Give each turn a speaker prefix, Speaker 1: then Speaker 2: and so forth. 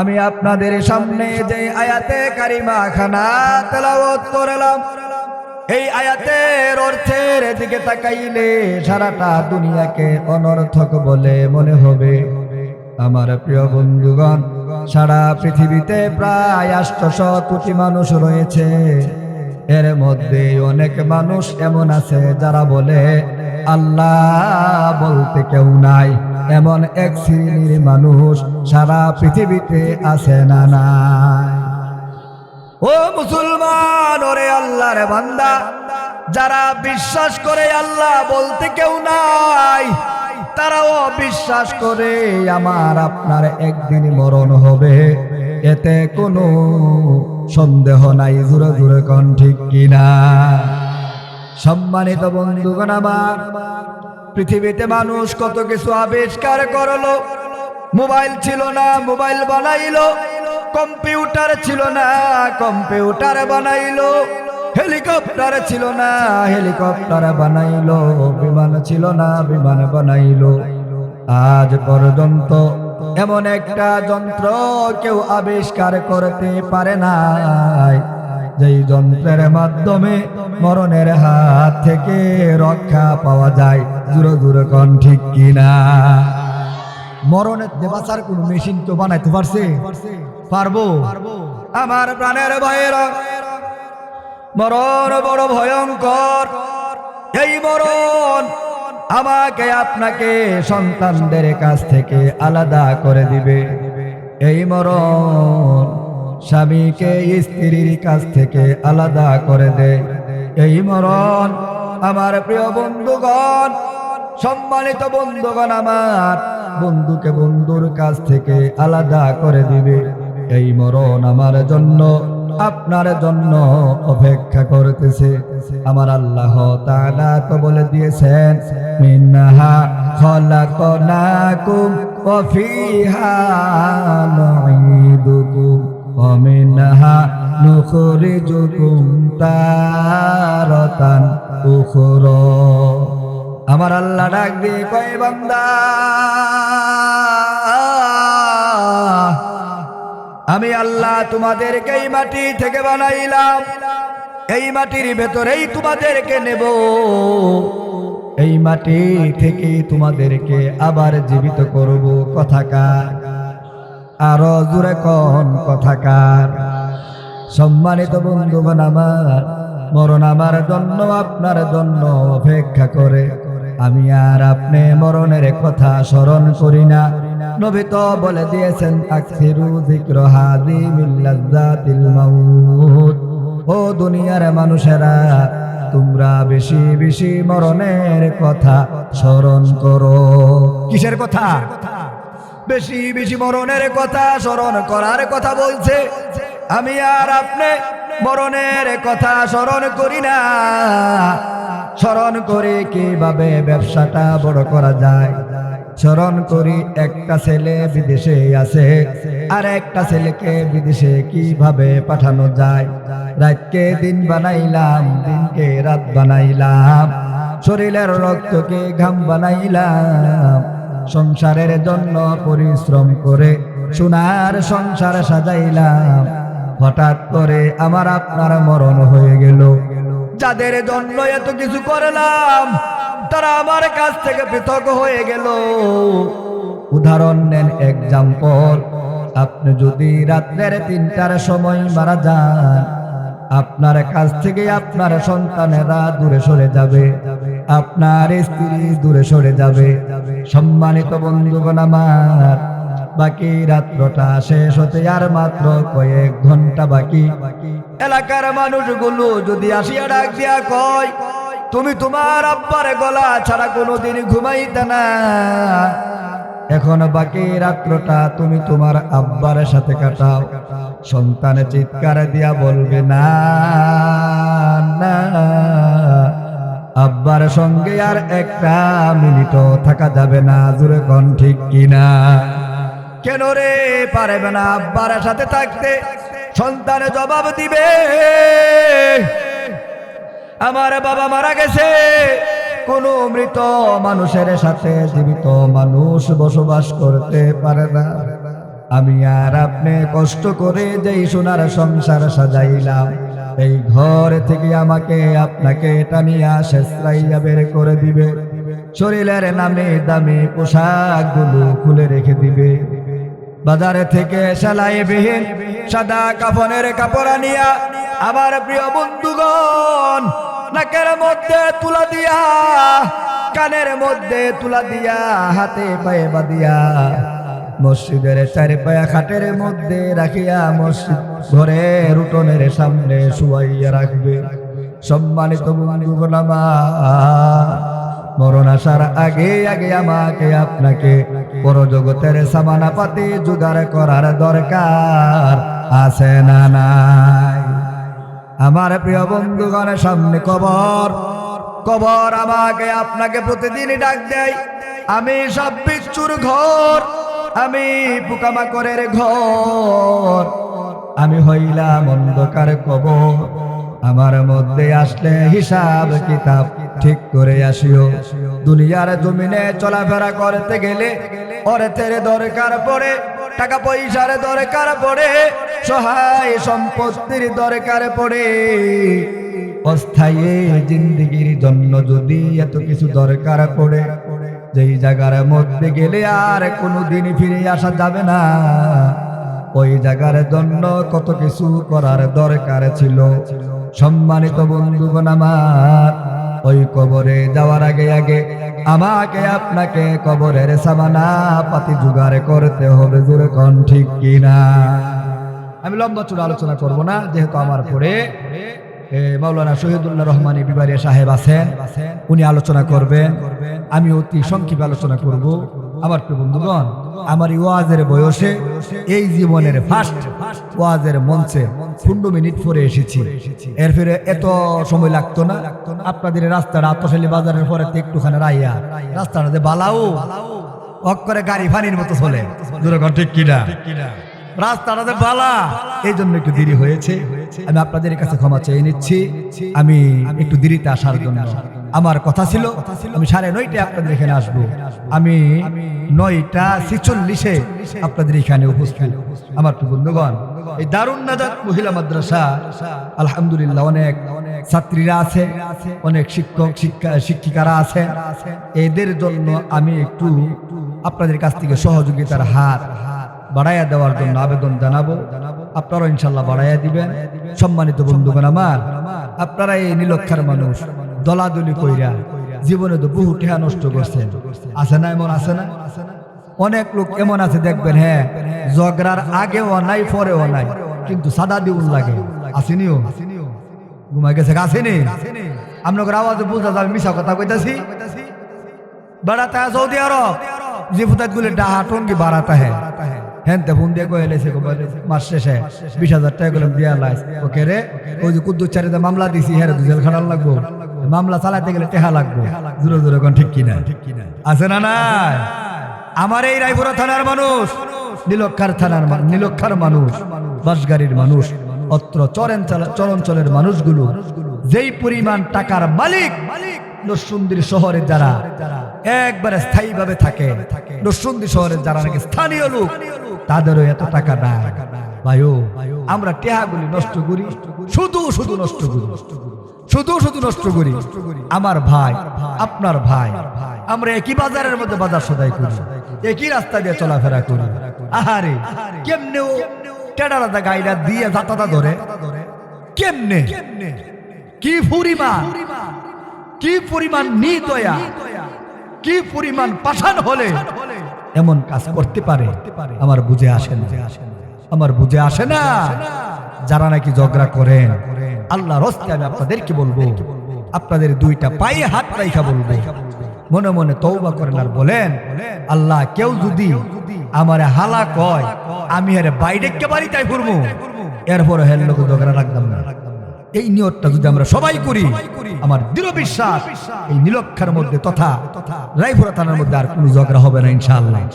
Speaker 1: আমি আপনাদের সামনে যে আয়াতে কারিমা খানা তেলাওয়াত করলাম, এই আয়াতের অর্থের দিকে তাকাইলে সারাটা দুনিয়াকে অনর্থক বলে মনে হবে। আমার প্রিয় বন্ধুগণ, সারা পৃথিবীতে প্রায় আষ্টশো কোটি মানুষ রয়েছে। এর মধ্যে অনেক মানুষ এমন আছে যারা বলে, আল্লাহ বলতে কেউ নাই। এমন এক শ্রেণির মানুষ সারা পৃথিবীতে আছে না নাই। ও মুসলমান, ওরে আল্লাহর বান্দা, যারা বিশ্বাস করে আল্লাহ বলতে কেউ নাই তারাও বিশ্বাস করে আমার আপনার একদিন মরণ হবে। এতে কোনো সন্দেহ নাই জুড়ে জুড়ে কন ঠিক কিনা। সম্মানিত বন্ধুগণ আমার, পৃথিবীতে মানুষ কত কিছু আবিষ্কার করল? মোবাইল ছিল না, মোবাইল বানাইলো। কম্পিউটার ছিল না, কম্পিউটার বানাইলো। হেলিকপ্টার ছিল না, হেলিকপ্টার বানাইলো। বিমান ছিল না, বিমান বানাইলো। আজ পর্যন্ত এমন একটা যন্ত্র কেউ আবিষ্কার করতে পারে নাই। যেই যন্ত্রের মাধ্যমে মরণের হাত থেকে রক্ষা পাওয়া যায়, জুড়ে জুড়ে কন ঠিক কিনা? মরণের দেবাসার কোন মেশিন তো বানাইতে পারছে? পারব। আমার প্রাণের ভয়েরা মরণ বড় ভয়ঙ্কর। এই মরণ আমাকে আপনাকে সন্তানদের কাছ থেকে আলাদা করে দিবে। এই মরণ স্বামীকে স্ত্রীর কাছ থেকে আলাদা করে দে। এই মরণ আমার প্রিয় বন্ধুগণ, সম্মানিত বন্ধুগণ আমার, বন্ধুকে বন্ধুর কাছ থেকে আলাদা করে দিবে। এই মরণ আমার জন্য, আপনার জন্য অপেক্ষা করতেছে। আমার আল্লাহ তাআলা তো বলে দিয়েছেন মিনহা খলাকনাকুম ওয়া ফিহা নুঈদুকুম। মিনহা নুখরিজুকুম তারাতান উখরা। আমার আল্লাহ ডাক দিয়ে কয় বান্দা, আমি আল্লাহ তোমাদেরকে এই মাটি থেকে বানাইলাম। এই মাটির ভেতরেই তোমাদেরকে নেব। এই মাটি থেকে তোমাদেরকে আবার জীবিত করব। কথাকার আরও জোরে কন কথাকার। সম্মানিত বন্ধুগণ আমার, মরণ আমার জন্য, আপনার জন্য অপেক্ষা করে। আমি আর আপনি মরণের কথা স্মরণ করি না। নবী তো বলে দিয়েছেন, আকসিরু যিকর হাদি মিল্লাযাতিল মাউত। ও দুনিয়ার মানুষেরা, তোমরা বেশি বেশি মরণের কথা স্মরণ করো। কিসের কথা? বেশি বেশি মরণের কথা, স্মরণ করার কথা বলছে। আমি আর আপনি মরণের কথা স্মরণ করি না। স্মরণ করে কীভাবে ব্যবসাটা বড় করা যায়? স্মরণ করি একটা ছেলে বিদেশে আছে, আর একটা ছেলেকে বিদেশে কীভাবে পাঠানো যায়? রাতকে দিন বানাইলাম, দিনকে রাত বানাইলাম, শরীরের রক্তকে ঘাম বানাইলাম। সংসারের জন্য পরিশ্রম করে সোনার সংসার সাজাইলাম। হঠাৎ করে আমার আপনার মরণ হয়ে গেল। যাদের জন্য এত কিছু করলাম, তারা আমার কাছ থেকে পৃথক হয়ে গেল। উদাহরণ নেন এক্সাম্পল আপনি যদি রাত্রের তিনটার সময় মারা যান, আপনার কাছ থেকে আপনার সন্তানেরা দূরে সরে যাবে, আপনার স্ত্রী দূরে সরে যাবে। সম্মানিত বন্ধুগণ আমার, বাকি রাত্রটা শেষ হতে আর মাত্র কয়েক ঘণ্টা বাকি। এলাকার মানুষগুলো যদি আসিয়া ডাক দিয়া কয়, তুমি তোমার আব্বার গলা ছাড়া কোনোদিন ঘুমাইতে না। এখন বাকি রাত্রটা তুমি তোমার আব্বার সাথে কাটাও। সন্তানে চিৎকার দিয়া বলবে, না না। আব্বার সঙ্গে আর একটা মিনিটও থাকা যাবে না জুড়ে কন ঠিক কিনা? কেন রে পারবে না আব্বার সাথে থাকতে? সন্তানে জবাব দিবে। আমার বাবা মারা গেছে। কোন মৃত মানুষের সাথে জীবিত মানুষ বসবাস করতে পারে না। আমি আর আপনি কষ্ট করে যেই সোনার সংসার সাজাইলাম এই ঘর থেকে আমাকে আপনাকে টানিয়া শেষরাইয়া বের করে দিবে। শরীরের নামে দামি পোশাকগুলো খুলে রেখে দিবে। বাজারে থেকে সেলাই বিহীন সাদা কাফনের কাপড় আনিয়া আমার প্রিয় বন্ধুগণ, নাকের মধ্যে তুলা দিয়া, কানের মধ্যে তুলা দিয়া, হাতে পায়ে বাঁধিয়া মসজিদের চারি পায়া খাটের মধ্যে রাখিয়া মসজিদ ঘরের উঠোনের সামনে শুয়াইয়া রাখবে। সম্মানিত বন্ধুগণ আমার মরণ আসার আগে আগে আমাকে আপনাকে পরজগতের সামানা পাতি জোগাড় করার দরকার আছে না নাই? আমার প্রিয় বন্ধুগণের সামনে কবর। কবর আমাকে আপনাকে প্রতিদিনই ডাক দেয়। আমি সব বিচ্ছুর ঘর। আমি পোকামাকড়ের ঘর। আমি হইলাম অন্ধকার কবর। আমার মধ্যে আসলে হিসাব কিতাব ঠিক করে আসিও। দুনিয়ার জমিনে চলাফেরা করতে গেলে অর্থের দরকার পড়ে, টাকা পয়সার দরকার পড়ে, সহায় সম্পত্তির দরকার পড়ে। অস্থায়ী জিন্দিগির জন্য যদি এত কিছু দরকার পড়ে যেই জায়গার মধ্যে গেলে আর কোনো দিন ফিরে আসা যাবে না। ওই জায়গার জন্য কত কিছু করার দরকার ছিল। সম্মানিত বন্ধুগণ আমার, ওই কবরে যাওয়ার আগে আগে আমাকে আপনাকে কবরের সামানা পাতি জোগাড় করতে হবে, জোরে কোন ঠিক কিনা? আমি লম্বা চূড়া আলোচনা করব না, যেহেতু আমার পরে মাওলানা শহীদুল্লাহ রহমানী বিবারিয়া সাহেব আছেন উনি আলোচনা করবেন আমি অতি সংক্ষেপে আলোচনা করব। আমার প্রিয় বন্ধুগণ, আমার ওয়াজের বয়সে এই জীবনের ফার্স্ট ওয়াজের মঞ্চে পনেরো মিনিট পরে এসেছি। এর ফিরে এত সময় লাগতো না। আপনাদের রাস্তাটা আত্মশালী বাজারের পরে তো একটুখানি রাইয়া। রাস্তাটা যে বালাও অক করে গাড়ি ফানির মতো চলে। দুরকম ঠিক কিনা? রাস্তাটা যে বালা। এই জন্য একটু দেরি হয়েছে। আমি আপনাদের কাছে ক্ষমা চেয়ে নিচ্ছি। আমি একটু দেরিতে আসার জন্য। আমার কথা ছিল, আমি সাড়ে নয়টায় আপনাদের এখানে আসব। আমি নয়টা ছিচল্লিশে আপনাদের এখানে উপস্থিত। আমার তো বন্ধুগণ, এই দারুণ নাজাত মহিলা মাদ্রাসা, আলহামদুলিল্লাহ অনেক ছাত্রীরা আছে, অনেক শিক্ষক, শিক্ষা, শিক্ষিকারা আছে। এদের জন্য আমি একটু আপনাদের কাছ থেকে সহযোগিতার হাত বাড়াইয়া দেওয়ার জন্য আবেদন জানাব। আপনারা ইনশাল্লাহ বাড়াইয়া দিবেন। সম্মানিত বন্ধুগণ আমার আপনারা এই নীলক্ষার মানুষ দলাদলি কইরা জীবনে তো বহু টেহা নষ্ট করছেন। আছে না এমন আছে না? অনেক লোক এমন আছে দেখবেন হ্যাঁ জগরার আগেও নাই পরেও নাই কিন্তু সাদা দিউল লাগে। আসেনিও? ঘুমাই গেছে আসেনি? আপনাদের আওয়াজে বুঝা যাবে মিশা কথা কইতাছি। বেড়াতে সৌদি আরব। যে ফুতাত গুলি ডাহা টঙ্গি বাড়াতে হ্যাঁ। হ্যাঁ ফোন দিয়ে কয়েছে মাস শেষে? বিশ হাজার টাকা ওকে রে, ওই যে কুদ্দুর মামলা দিছি হ্যাঁ খাটাল লাগবো। মামলা চালাতে গেলে টেহা লাগবো। জোরে জোরে কোন ঠিক কিনা? আছে না নাই? আমার এই রায়পুরা থানার মানুষ, নীলক্ষার থানার নীলক্ষার মানুষ বাসগাড়ির মানুষ, অত্র চরেন চরঞ্চলের মানুষগুলো, যেই পরিমাণ টাকার মালিক নরসুন্দির শহরে যারা, একবারে স্থায়ী ভাবে থাকে। নরসুন্দি শহরের যারা নাকি স্থানীয় লোক তাদেরও এত টাকা নাই। ভাইও আমরা টেহাগুলি নষ্ট করি শুধু শুধু নষ্ট করি। শুধু শুধু নষ্ট করি। আমার ভাই আপনার ভাই আমরা একই বাজারের মধ্যে বাজার সদাই করি। একই রাস্তা দিয়ে চলাফেরা করি। আহারে কেমনে ও টেডারাদা গাইডা দিয়ে যাতাতা ধরে? কেমনে? কি পরিমাণ? কি পরিমাণ নিদয়া কি পরিমাণ পাষাণ হলে এমন কাজ করতে পারে? আমার বুঝে আসে না। আমার বুঝে আসে না। যারা নাকি ঝগড়া করেন আল্লাহ রস্তে আমি আপনাদেরকে বলব, আপনাদের দুইটা পায়ে হাত রাইখা বলব। মনে মনে তৌবা করেন আর বলেন, আল্লাহ কেউ যদি আমার হালা কয় আমি আরে বাইরে কে বাড়ি তাই ঘুরবো? এরপরে হেল লোক ঝগড়া রাখতাম না। এই নিয়তটা যদি আমরা সবাই করি, আমার দৃঢ় বিশ্বাস এই নীলক্ষার মধ্যে তথা রায়পুরা থানার মধ্যে আর কোনো ঝগড়া হবে না, ইনশাআল্লাহ।